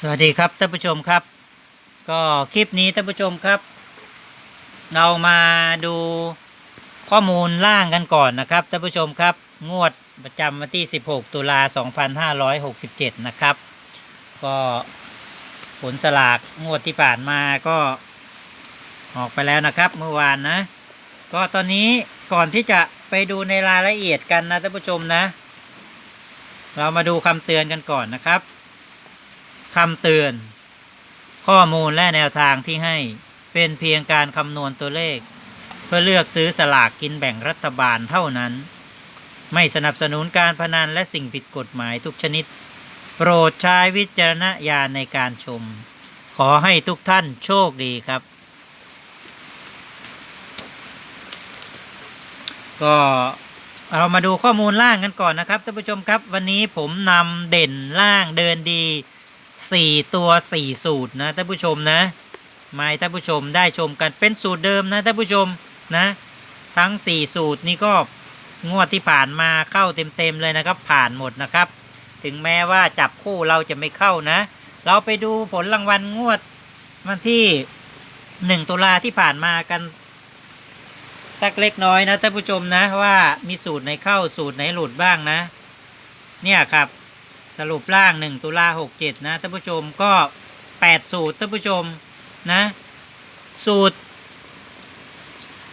สวัสดีครับท่านผู้ชมครับ ก็คลิปนี้ท่านผู้ชมครับ เรามาดูข้อมูลล่างกันก่อนนะครับท่านผู้ชมครับ งวดประจำวันที่ 16 ตุลา 2567 นะครับ ก็ผลสลากงวดที่ผ่านมาก็ออกไปแล้วนะครับ เมื่อวานนะ ก็ตอนนี้ก่อนที่จะไปดูในรายละเอียดกันนะท่านผู้ชมนะ เรามาดูคำเตือนกันก่อนนะครับ คำเตือน ข้อมูลและแนวทางที่ให้เป็นเพียงการคำนวณตัวเลข เพื่อเลือกซื้อสลากกินแบ่งรัฐบาลเท่านั้น ไม่สนับสนุนการพนันและสิ่งผิดกฎหมายทุกชนิด โปรดใช้วิจารณญาณในการชม ขอให้ทุกท่านโชคดีครับ ก็เรามาดูข้อมูลล่างกันก่อนนะครับท่านผู้ชมครับ วันนี้ผมนำเด่นล่างเดินดี สี่ตัวสี่สูตรนะท่านผู้ชมนะมาท่านผู้ชมได้ชมกันเป็นสูตรเดิมนะท่านผู้ชมนะทั้งสี่สูตรนี้ก็งวดที่ผ่านมาเข้าเต็มๆเลยนะครับ ผ่านหมดนะครับ ถึงแม้ว่าจับคู่เราจะไม่เข้านะ เราไปดูผลรางวัลงวดวันที่หนึ่งตุลาที่ผ่านมากัน สักเล็กน้อยนะท่านผู้ชมนะว่ามีสูตรไหนเข้าสูตรไหนหลุดบ้างนะ เนี่ยครับ สรุปล่างหนึ่งตุลาหกเจ็ดนะท่านผู้ชมก็แปดสูตรท่านผู้ชมนะ สูตร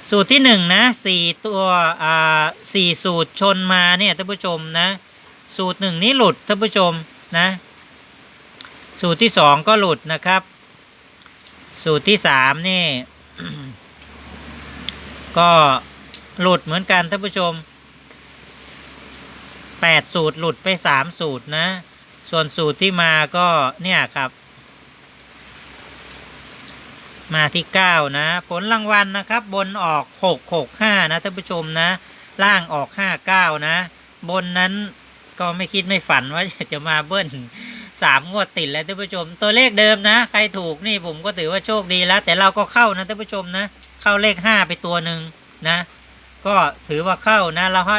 สูตรที่หนึ่งนะสี่ตัวอ่าสี่สูตรชนมาเนี่ยท่านผู้ชมนะ สูตรหนึ่งนี้หลุดท่านผู้ชมนะ สูตรที่สองก็หลุดนะครับ สูตรที่สามนี่ ก็หลุดเหมือนกันท่านผู้ชม แปดสูตรหลุดไปสามสูตรนะ ส่วนสูตรที่มาก็เนี่ยครับ มาที่เก้านะ ผลรางวัลนะครับ บนออกหกหกห้านะท่านผู้ชมนะ ล่างออกห้าเก้านะ บนนั้นก็ไม่คิดไม่ฝันว่าจะมาเบิ้ลสามงวดติดแล้วท่านผู้ชม ตัวเลขเดิมนะ ใครถูกนี่ผมก็ถือว่าโชคดีแล้ว แต่เราก็เข้านะท่านผู้ชมนะ เข้าเลขห้าไปตัวหนึ่งนะ ก็ถือว่าเข้านะเราให้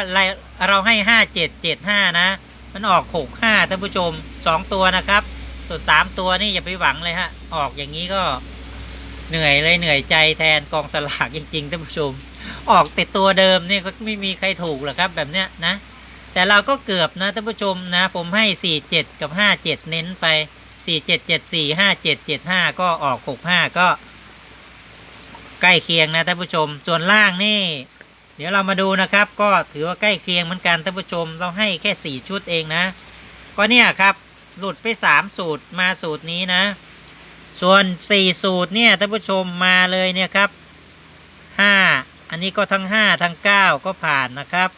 เราให้ห้าเจ็ดเจ็ดห้านะ มันออกหกห้าท่านผู้ชมสองตัวนะครับส่วนสามตัวนี่อย่าไปหวังเลยฮะ ออกอย่างนี้ก็เหนื่อยเลยเหนื่อยใจแทนกองสลากจริงๆท่านผู้ชม ออกแต่ตัวเดิมนี่ก็ไม่มีใครถูกหรอกครับแบบเนี้ยนะ แต่เราก็เกือบนะท่านผู้ชมนะ ผมให้สี่เจ็ดกับห้าเจ็ดเน้นไปสี่เจ็ดเจ็ดสี่ห้าเจ็ดเจ็ดห้าก็ออกหกห้าก็ ใกล้เคียงนะท่านผู้ชม ส่วนล่างนี่ เดี๋ยวเรามาดูนะครับ ก็ถือว่าใกล้เคียงเหมือนกันท่านผู้ชมเราให้แค่สี่ชุดเองนะ ก็เนี่ยครับหลุดไปสามสูตรมาสูตรนี้นะ ส่วนสี่สูตรเนี่ยท่านผู้ชมมาเลยเนี่ยครับห้าอันนี้ก็ทั้งห้าทั้งเก้าก็ผ่านนะครับ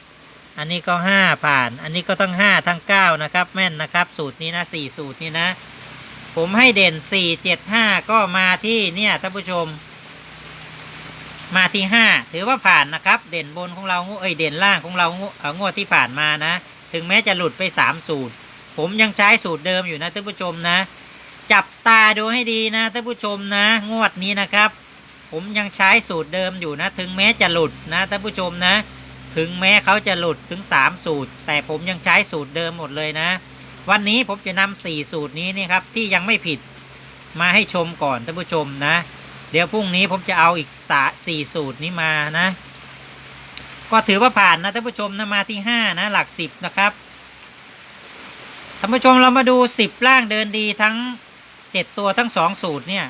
อันนี้ก็ห้าผ่าน อันนี้ก็ทั้งห้าทั้งเก้านะครับ แม่นนะครับ สูตรนี้นะสี่สูตรนี้นะ ผมให้เด่นสี่เจ็ดห้าก็มาที่เนี่ยท่านผู้ชม มาที่ห้าถือว่าผ่านนะครับ เด่นบนของเราเอ้ยเด่นล่างของเราเอ่องวดที่ผ่านมานะ ถึงแม้จะหลุดไปสามสูตร ผมยังใช้สูตรเดิมอยู่นะท่านผู้ชมนะ จับตาดูให้ดีนะท่านผู้ชมนะ งวดนี้นะครับ ผมยังใช้สูตรเดิมอยู่นะ ถึงแม้จะหลุดนะท่านผู้ชมนะ ถึงแม้เขาจะหลุดถึงสามสูตร แต่ผมยังใช้สูตรเดิมหมดเลยนะ วันนี้ผมจะนำสี่สูตรนี้นี่ครับที่ยังไม่ผิดมาให้ชมก่อนท่านผู้ชมนะ เดี๋ยวพรุ่งนี้ผมจะเอาอีกสาสี่สูตรนี้มานะ ก็ถือว่าผ่านนะท่านผู้ชมนะมาที่ห้านะหลักสิบนะครับท่านผู้ชมเรามาดูสิบล่างเดินดีทั้งเจ็ดตัวทั้งสองสูตรเนี่ย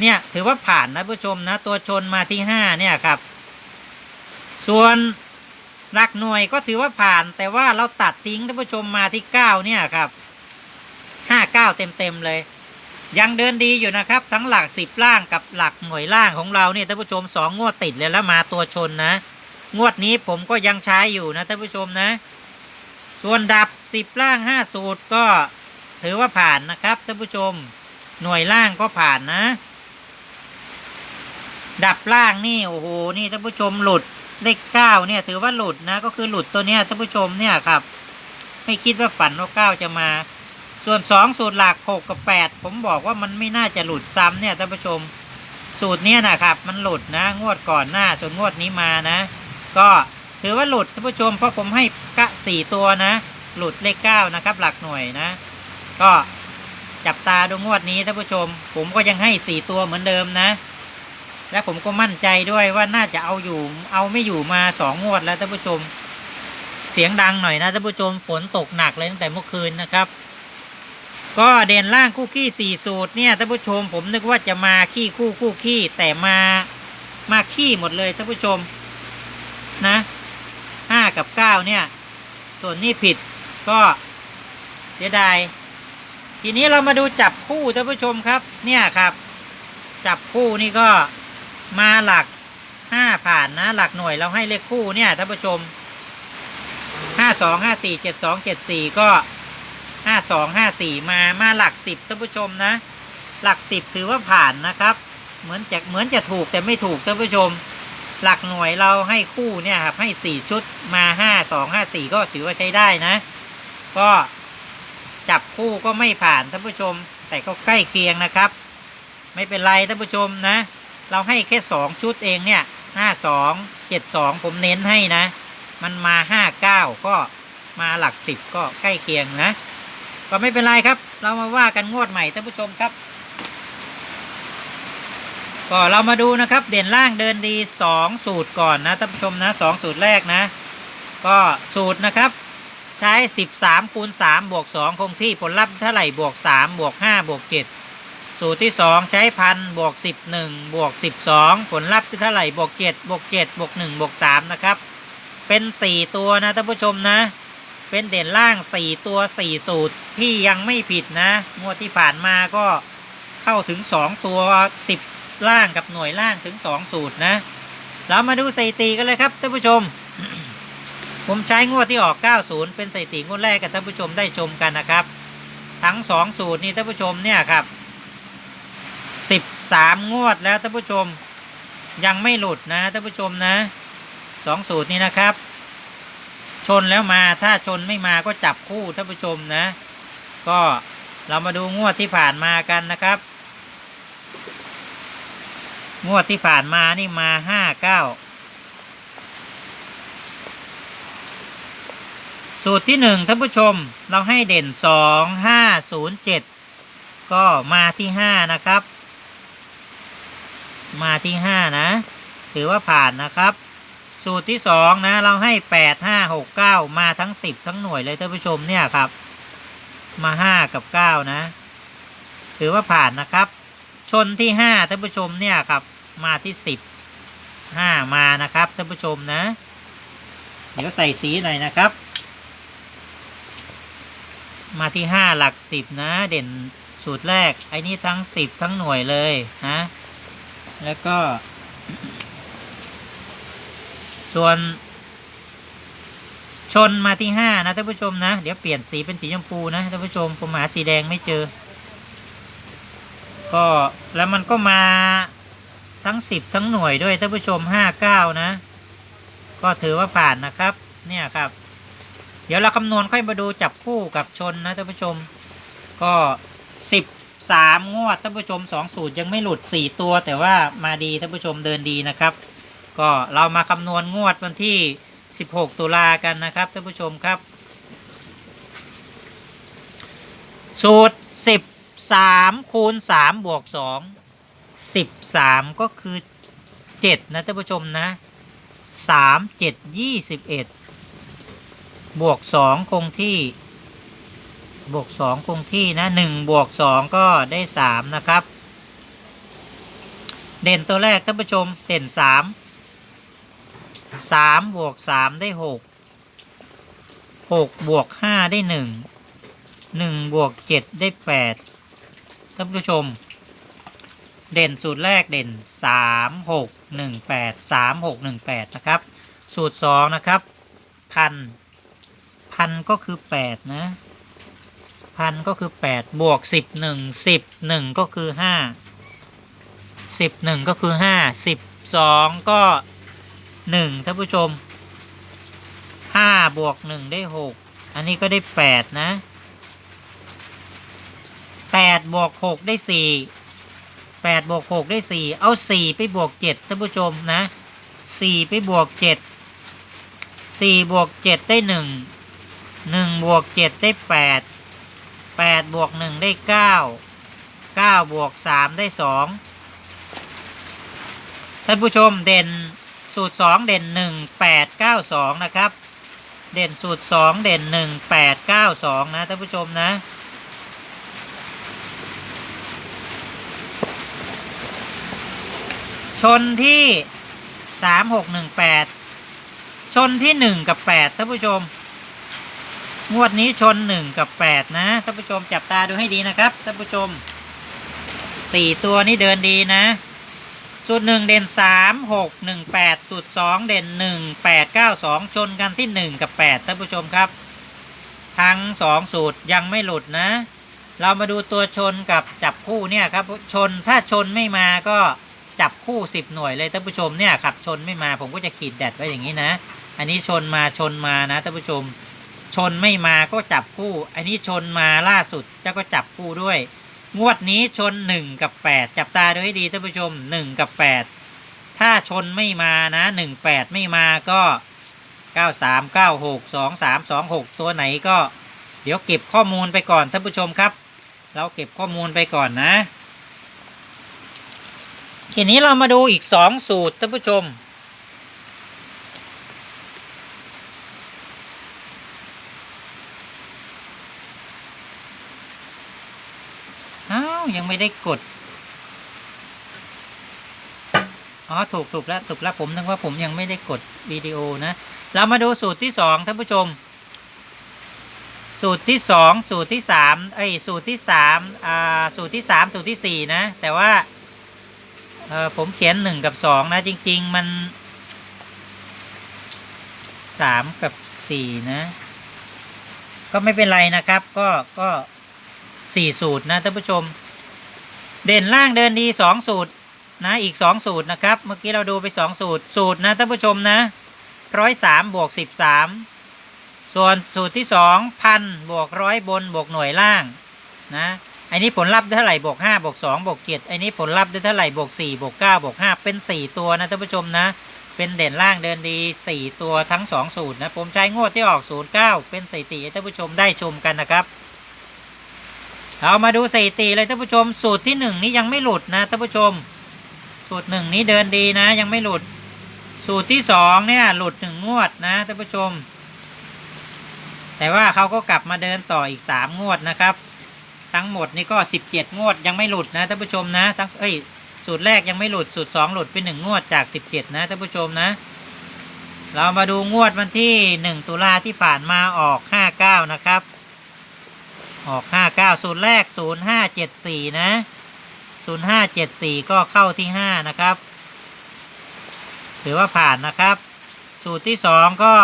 เนี่ยถือว่าผ่านนะท่านผู้ชมนะ ตัวชนมาที่ห้าเนี่ยครับ ส่วนหลักหน่วยก็ถือว่าผ่านแต่ว่าเราตัดทิ้งท่านผู้ชมมาที่เก้าเนี่ยครับห้าเก้าเต็มเต็มเลย ยังเดินดีอยู่นะครับ ทั้งหลักสิบล่างกับหลักหน่วยล่างของเราเนี่ยท่านผู้ชมสองงวดติดเลยแล้วมาตัวชนนะ งวดนี้ผมก็ยังใช้อยู่นะท่านผู้ชมนะ ส่วนดับสิบล่างห้าสูตรก็ถือว่าผ่านนะครับท่านผู้ชม หน่วยล่างก็ผ่านนะ ดับล่างนี่โอ้โหนี่ท่านผู้ชมหลุดเลขเก้าเนี่ยถือว่าหลุดนะ ก็คือหลุดตัวเนี้ยท่านผู้ชมเนี่ยครับ ไม่คิดว่าฝันว่าเก้าจะมา ส่วนสองสูตรหลักหกกับแปดผมบอกว่ามันไม่น่าจะหลุดซ้ำเนี่ยท่านผู้ชม สูตรเนี้ยนะครับ มันหลุดนะงวดก่อนหน้า ส่วนงวดนี้มานะ ก็ถือว่าหลุดท่านผู้ชมเพราะผมให้กะสี่ตัวนะ หลุดเลขเก้านะครับ หลักหน่วยนะ ก็จับตาดูงวดนี้ท่านผู้ชม ผมก็ยังให้สี่ตัวเหมือนเดิมนะ และผมก็มั่นใจด้วยว่าน่าจะเอาอยู่ เอาไม่อยู่มาสองงวดแล้วท่านผู้ชม เสียงดังหน่อยนะท่านผู้ชมฝนตกหนักเลยตั้งแต่เมื่อคืนนะครับ ก็เด่นล่างคู่ขี้สี่สูตรเนี่ยท่านผู้ชมผมนึกว่าจะมาขี้คู่คู่ขี้แต่มามาขี้หมดเลยท่านผู้ชมนะห้ากับเก้าเนี่ย ส่วนนี้ผิดก็เสียดายทีนี้เรามาดูจับคู่ท่านผู้ชมครับ เนี่ยครับ จับคู่นี่ก็มาหลักห้าผ่านนะ หลักหน่วยเราให้เลขคู่เนี่ยท่านผู้ชมห้าสองห้าสี่เจ็ดสองเจ็ดสี่ก็ ห้าสองห้าสี่มามาหลักสิบท่านผู้ชมนะ หลักสิบถือว่าผ่านนะครับ เหมือนจะเหมือนจะถูกแต่ไม่ถูกท่านผู้ชม หลักหน่วยเราให้คู่เนี่ยครับให้สี่ชุดมาห้าสองห้าสี่ก็ถือว่าใช้ได้นะ ก็จับคู่ก็ไม่ผ่านท่านผู้ชม แต่ก็ใกล้เคียงนะครับ ไม่เป็นไรท่านผู้ชมนะ เราให้แค่สองชุดเองเนี่ยห้าสองเจ็ดสองผมเน้นให้นะ มันมาห้าเก้าก็มาหลักสิบก็ใกล้เคียงนะ ก็ไม่เป็นไรครับ เรามาว่ากันงวดใหม่ท่านผู้ชมครับ ก็เรามาดูนะครับ เด่นล่างเดินดีสองสูตรก่อนนะท่านผู้ชมนะสองสูตรแรกนะ ก็สูตรนะครับใช้สิบสามคูณสามบวกสองคงที่ผลลัพธ์เท่าไหร่บวกสามบวกห้าบวกเจ็ดสูตรที่สองใช้พันบวกสิบหนึ่งบวกสิบสองผลลัพธ์เท่าไหร่บวกเจ็ดบวกเจ็ดบวกหนึ่งบวกสามนะครับ เป็นสี่ตัวนะท่านผู้ชมนะ เป็นเด่นล่างสี่ตัวสี่สูตรที่ยังไม่ผิดนะงวดที่ผ่านมาก็เข้าถึงสองตัวสิบล่างกับหน่วยล่างถึงสองสูตรนะ เรามาดูสถิติกันเลยครับท่านผู้ชม ผมใช้งวดที่ออก 90 เป็นสถิติงวดแรกกับท่านผู้ชมได้ชมกันนะครับ ทั้งสองสูตรนี่ท่านผู้ชมเนี่ยครับ 13 งวดแล้วท่านผู้ชมยังไม่หลุดนะท่านผู้ชมนะสองสูตรนี้นะครับ ชนแล้วมาถ้าชนไม่มาก็จับคู่ท่านผู้ชมนะ ก็เรามาดูงวดที่ผ่านมากันนะครับ งวดที่ผ่านมานี่มาห้าเก้าสูตรที่หนึ่งท่านผู้ชมเราให้เด่นสองห้าศูนย์เจ็ดก็มาที่ห้านะครับ มาที่ห้านะ ถือว่าผ่านนะครับ สูตรที่สองนะ เราให้แปดห้าหกเก้ามาทั้งสิบทั้งหน่วยเลยท่านผู้ชมเนี่ยครับ มาห้ากับเก้านะ ถือว่าผ่านนะครับ ชนที่ห้าท่านผู้ชมเนี่ยครับ มาที่สิบห้ามานะครับท่านผู้ชมนะ เดี๋ยวใส่สีหน่อยนะครับ มาที่ห้าหลักสิบนะ เด่นสูตรแรกไอ้นี่ทั้งสิบทั้งหน่วยเลยนะ แล้วก็ ส่วนชนมาที่ห้านะท่านผู้ชมนะ เดี๋ยวเปลี่ยนสีเป็นสีชมพูนะท่านผู้ชมผมหาสีแดงไม่เจอ ก็แล้วมันก็มาทั้งสิบทั้งหน่วยด้วยท่านผู้ชมห้าเก้านะ ก็ถือว่าผ่านนะครับ เนี่ยครับ เดี๋ยวเราคำนวณค่อยมาดูจับคู่กับชนนะท่านผู้ชม ก็สิบสามงวดท่านผู้ชมสองสูตรยังไม่หลุดสี่ตัว แต่ว่ามาดีท่านผู้ชมเดินดีนะครับ ก็เรามาคำนวณงวดวันที่สิบหกตุลากันนะครับท่านผู้ชมครับ สูตรสิบสามคูณสามบวกสองสิบสามก็คือเจ็ดนะท่านผู้ชมนะสามเจ็ดยี่สิบเอ็ดบวกสองคงที่ บวกสองคงที่นะหนึ่งบวกสองก็ได้สามนะครับ เด่นตัวแรกท่านผู้ชมเด่นสาม สามบวกสามได้หกหกบวกห้าได้หนึ่งหนึ่งบวกเจ็ดได้แปดท่านผู้ชม เด่นสูตรแรกเด่นสามหกหนึ่งแปดสามหกหนึ่งแปดนะครับ สูตรสองนะครับพันพันก็คือแปดนะพันก็คือแปดบวกสิบหนึ่งสิบหนึ่งก็คือห้าสิบหนึ่งก็คือห้าสิบสองก็ หนึ่งท่านผู้ชมห้าบวกหนึ่งได้หกอันนี้ก็ได้แปดนะแปดบวกหกได้สี่แปดบวกหกได้สี่เอาสี่ไปบวกเจ็ดท่านผู้ชมนะสี่ไปบวกเจ็ดสี่บวกเจ็ดได้หนึ่งหนึ่งบวกเจ็ดได้แปดแปดบวกหนึ่งได้เก้าเก้าบวกสามได้สองท่านผู้ชมเด่น สูตรสองเด่นหนึ่งแปดเก้าสองนะครับ เด่นสูตรสองเด่นหนึ่งแปดเก้าสองนะท่านผู้ชมนะ ชนที่สามหกหนึ่งแปดชนที่หนึ่งกับแปดท่านผู้ชม งวดนี้ชนหนึ่งกับแปดนะท่านผู้ชมจับตาดูให้ดีนะครับท่านผู้ชมสี่ตัวนี้เดินดีนะ สูตรหนึ่งเด่นสามหกหนึ่งแปดสูตรสองเด่นหนึ่งแปดเก้าสองชนกันที่หนึ่งกับแปดท่านผู้ชมครับ ทั้งสองสูตรยังไม่หลุดนะ เรามาดูตัวชนกับจับคู่เนี่ยครับชนถ้าชนไม่มาก็จับคู่สิบหน่วยเลยท่านผู้ชมเนี่ยขับชนไม่มาผมก็จะขีดแดดไว้อย่างนี้นะ อันนี้ชนมาชนมานะท่านผู้ชม ชนไม่มาก็จับคู่ อันนี้ชนมาล่าสุดเจ้าก็จับคู่ด้วย งวดนี้ชนหนึ่งกับแปดจับตาดูให้ดีท่านผู้ชมหนึ่งกับแปดถ้าชนไม่มานะหนึ่งแปดไม่มาก็เก้าสามเก้าหกสองสามสองหกตัวไหนก็ เดี๋ยวเก็บข้อมูลไปก่อนท่านผู้ชมครับ เราเก็บข้อมูลไปก่อนนะ ทีนี้เรามาดูอีกสองสูตรท่านผู้ชม อ้าว ยังไม่ได้กด อ๋อ ถูกถูกแล้วถูกแล้วผมนึกว่าผมยังไม่ได้กดวิดีโอนะ เรามาดูสูตรที่สองท่านผู้ชม สูตรที่สองสูตรที่สามเอ้สูตรที่สามอ่า สูตรที่สามสูตรที่สี่นะ แต่ว่าเออผมเขียนหนึ่งกับสองนะ จริง ๆ มันสามกับสี่นะ ก็ไม่เป็นไรนะครับ ก็ก็สี่สูตรนะท่านผู้ชม เด่นล่างเดินดีสองสูตรนะอีกสองสูตรนะครับ เมื่อกี้เราดูไปสองสูตร สูตรนะท่านผู้ชมนะร้อยสามบวกสิบสามส่วนสูตรที่สองพันบวกร้อยบนบวกหน่วยล่างนะอันนี้ผลลัพธ์ได้เท่าไหร่บวกห้าบวกสองบวกเจ็ดอันนี้ผลลัพธ์ได้เท่าไหร่บวกสี่บวกเก้าบวกห้าเป็นสี่ตัวนะท่านผู้ชมนะ เป็นเด่นล่างเดินดีสี่ตัวทั้งสองสูตรนะผมใช้งวดที่ออกศูนย์เก้าเป็นสถิติท่านผู้ชมได้ชมกันนะครับ เอามาดูสถิติเลยท่านผู้ชม สูตรที่หนึ่งนี้ยังไม่หลุดนะท่านผู้ชม สูตรหนึ่งนี้เดินดีนะ ยังไม่หลุด สูตรที่สองเนี่ยหลุดหนึ่งงวดนะท่านผู้ชม แต่ว่าเขาก็กลับมาเดินต่ออีกสามงวดนะครับ ทั้งหมดนี่ก็สิบเจ็ดงวดยังไม่หลุดนะท่านผู้ชมนะทั้งเอ้ยสูตรแรกยังไม่หลุด สูตรสองหลุดไปหนึ่งงวดจากสิบเจ็ดนะท่านผู้ชมนะ เรามาดูงวดวันที่หนึ่งตุลาที่ผ่านมาออกห้าเก้านะครับ ออกห้าเก้าสูตรแรกศูนย์ห้าเจ็ดสี่นะศูนย์ห้าเจ็ดสี่ก็เข้าที่ห้านะครับ ถือว่าผ่านนะครับ สูตรที่สองก็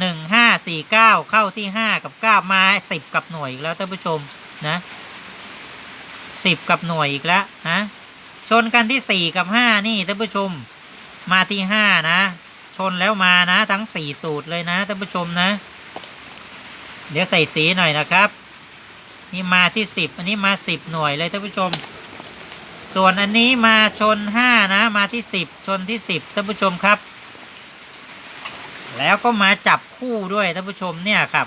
หนึ่งห้าสี่เก้าเข้าที่ห้ากับเก้ามาสิบกับหน่วยอีกแล้วท่านผู้ชมนะสิบกับหน่วยอีกแล้วนะชนกันที่สี่กับห้านี่ท่านผู้ชมมาที่ห้านะ ชนแล้วมานะทั้งสี่สูตรเลยนะท่านผู้ชมนะ เดี๋ยวใส่สีหน่อยนะครับ นี่มาที่สิบอันนี้มาสิบหน่วยเลยท่านผู้ชม ส่วนอันนี้มาชนห้านะ มาที่สิบชนที่สิบท่านผู้ชมครับ แล้วก็มาจับคู่ด้วยท่านผู้ชมเนี่ยครับ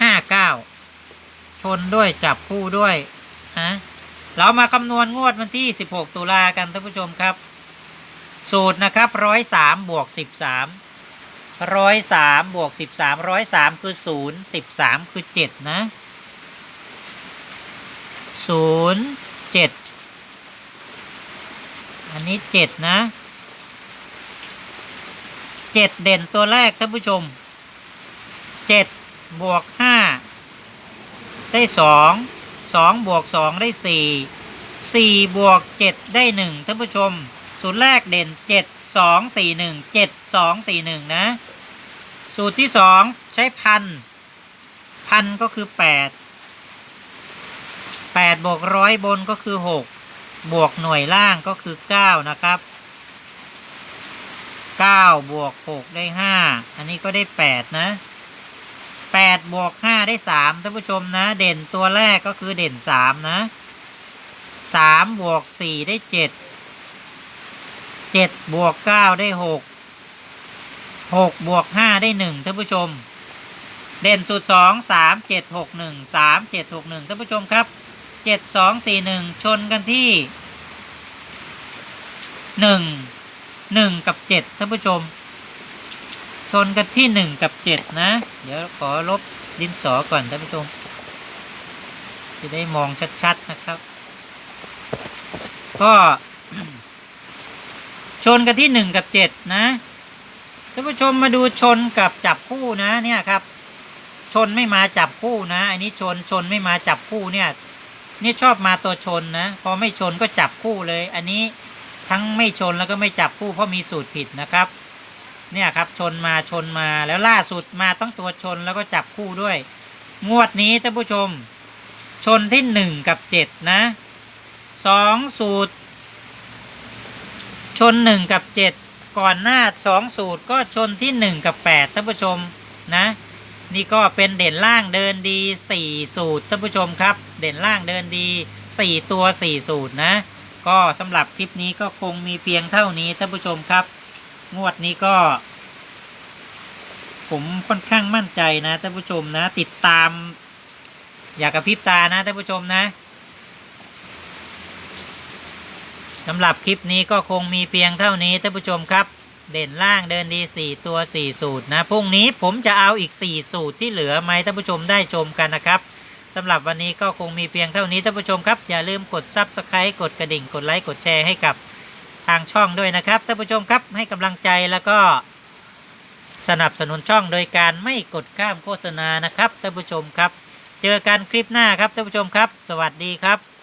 ห้าเก้าชนด้วยจับคู่ด้วยฮะเรามาคำนวณงวดวันที่สิบหกตุลากันท่านผู้ชมครับ สูตรนะครับร้อยสามบวกสิบสาม ร้อยสามบวกสิบสามร้อยสามคือศูนย์สิบสามคือเจ็ดนะศูนย์เจ็ดอันนี้เจ็ดนะเจ็ดเด่นตัวแรกท่านผู้ชมเจ็ดบวกห้าได้สองสองบวกสองได้สี่สี่บวกเจ็ดได้หนึ่งท่านผู้ชมสูตรแรกเด่นเจ็ด สองสี่หนึ่งเจ็ดสองสี่หนึ่งนะ สูตรที่สองใช้พัน พันก็คือแปดแปดบวกร้อยบนก็คือหกบวกหน่วยล่างก็คือเก้านะครับเก้าบวกหกได้ห้าอันนี้ก็ได้แปดนะแปดบวกห้าได้สามท่านผู้ชมนะ เด่นตัวแรกก็คือเด่นสามนะสามบวกสี่ได้เจ็ด เจ็ดบวกเก้าได้หกหกบวกห้าได้หนึ่งท่านผู้ชม เด่นสุดสองสามเจ็ดหกหนึ่งสามเจ็ดหกหนึ่งท่านผู้ชมครับเจ็ดสองสี่หนึ่งชนกันที่หนึ่งหนึ่งกับเจ็ดท่านผู้ชม ชนกันที่หนึ่งกับเจ็ดนะ เดี๋ยวขอลบดินสอก่อนท่านผู้ชม จะได้มองชัดๆนะครับ ก็ ชนกันที่หนึ่งกับเจ็ดนะท่านผู้ชมมาดูชนกับจับคู่นะเนี่ยครับ ชนไม่มาจับคู่นะอันนี้ชนชนไม่มาจับคู่เนี่ยนี่ชอบมาตัวชนนะพอไม่ชนก็จับคู่เลย อันนี้ทั้งไม่ชนแล้วก็ไม่จับคู่เพราะมีสูตรผิดนะครับ เนี่ยครับชนมาชนมาแล้วล่าสุดมาต้องตัวชนแล้วก็จับคู่ด้วย งวดนี้ท่านผู้ชม ชนที่หนึ่งกับเจ็ดนะสองสูตร ชนหนึ่งกับเจ็ดก่อนหน้าสองสูตรก็ชนที่หนึ่งกับแปดท่านผู้ชมนะ นี่ก็เป็นเด่นล่างเดินดีสี่สูตรท่านผู้ชมครับ เด่นล่างเดินดีสี่ตัวสี่สูตรนะ ก็สำหรับคลิปนี้ก็คงมีเพียงเท่านี้ท่านผู้ชมครับ งวดนี้ก็ผมค่อนข้างมั่นใจนะท่านผู้ชมนะ ติดตาม อย่ากระพริบตานะท่านผู้ชมนะ สำหรับคลิปนี้ก็คงมีเพียงเท่านี้ท่านผู้ชมครับ เด่นล่างเดินดีสี่ตัวสี่สูตรนะพรุ่งนี้ผมจะเอาอีกสี่สูตรที่เหลือไหมท่านผู้ชมได้ชมกันนะครับสำหรับวันนี้ก็คงมีเพียงเท่านี้ท่านผู้ชมครับอย่าลืมกดซับสไครต์กดกระดิ่งกดไลค์กดแชร์ให้กับทางช่องด้วยนะครับท่านผู้ชมครับให้กำลังใจแล้วก็สนับสนุนช่องโดยการไม่กดข้ามโฆษณานะครับท่านผู้ชมครับ เจอกันคลิปหน้าครับท่านผู้ชมครับ สวัสดีครับ